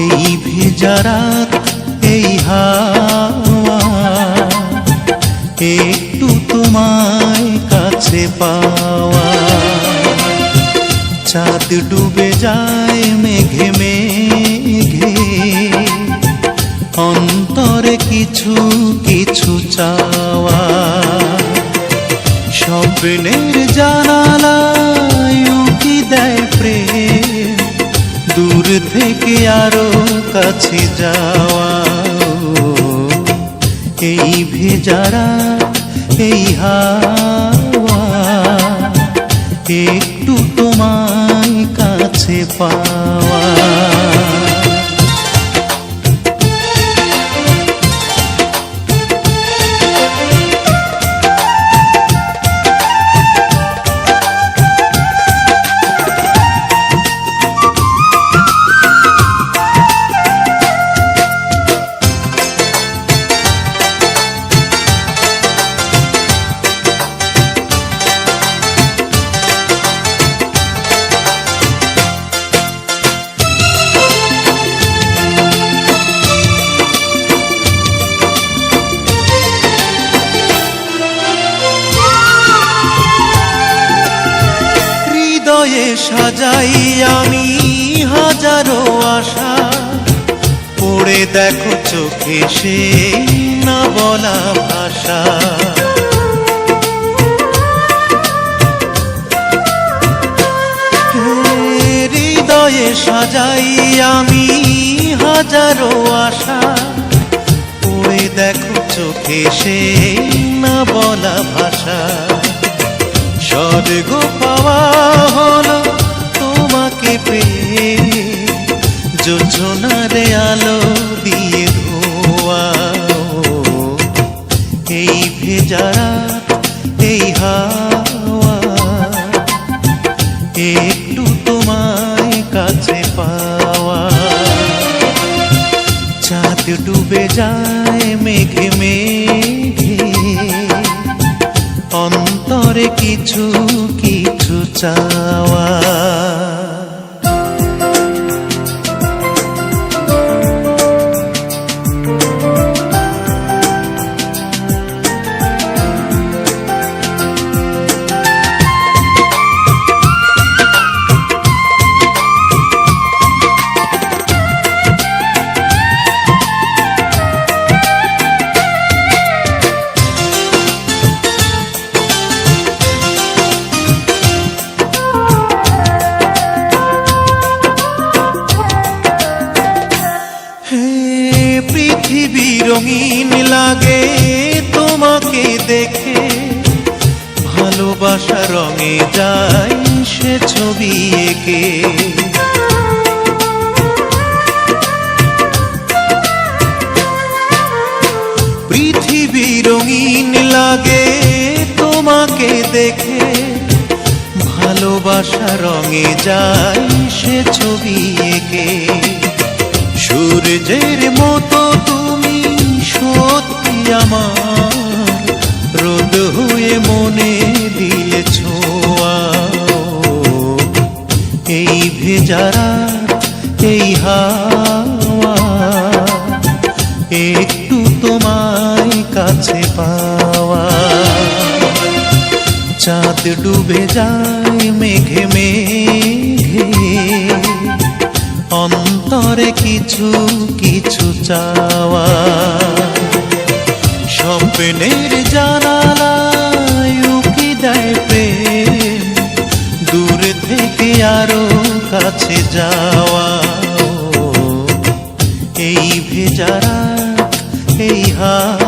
এই ভেজা রাত এই হাওয়া, একটু তোমায় কাছে পাওয়া। চাঁদ ডুবে যায় মেঘে মেঘে, অন্তরে কিছু কিছু চাওয়া। স্বপ্নের জানালায় থেকে আরও কাছে যাওয়া। এই ভেজারা এই হাওয়া একটু তোমায় কাছে পাওয়া। সাজাই আমি হাজারো আশা। পড়ে দেখো চোখে সে না বলা ভাষা। হৃদয়ে সাজাই আমি হাজারো আশা। পড়ে দেখো চোখে সে না বলা ভাষা। স্বর্গ পাওয়া হলো তোমাকে পেয়ে। যোজনারে আলো দিয়ে ধোয়া। এই ভেজারা, এই হাওয়া। একটু তোমায় কাছে পাওয়া। চাঁদ ডুবে যায়, মেঘে মেঘে অন্তরে কিছু কিছু চাওয়া। হে পৃথিবী রঙিন লাগে তোমাকে দেখে। ভালোবাসা রঙে যায় সে ছবি এঁকে। পৃথিবী রঙিন লাগে তোমাকে দেখে। ভালোবাসা রঙে যায় সে ছবি এঁকে। সূর্যের মতো তুমি সত্যি আমার। রোদ হয়ে মনে দিলে ছোঁয়া। এই ভেজারা এই হাওয়া, একটু তোমায় কাছে পাওয়া। চাঁদ ডুবে যায় অন্তরে কিছু কিছু চাওয়া। স্বপ্নের জানালায় কি দেয় প্রেম, দূর থেকে আরও কাছে যাওয়া। এই ভেজারা এই হা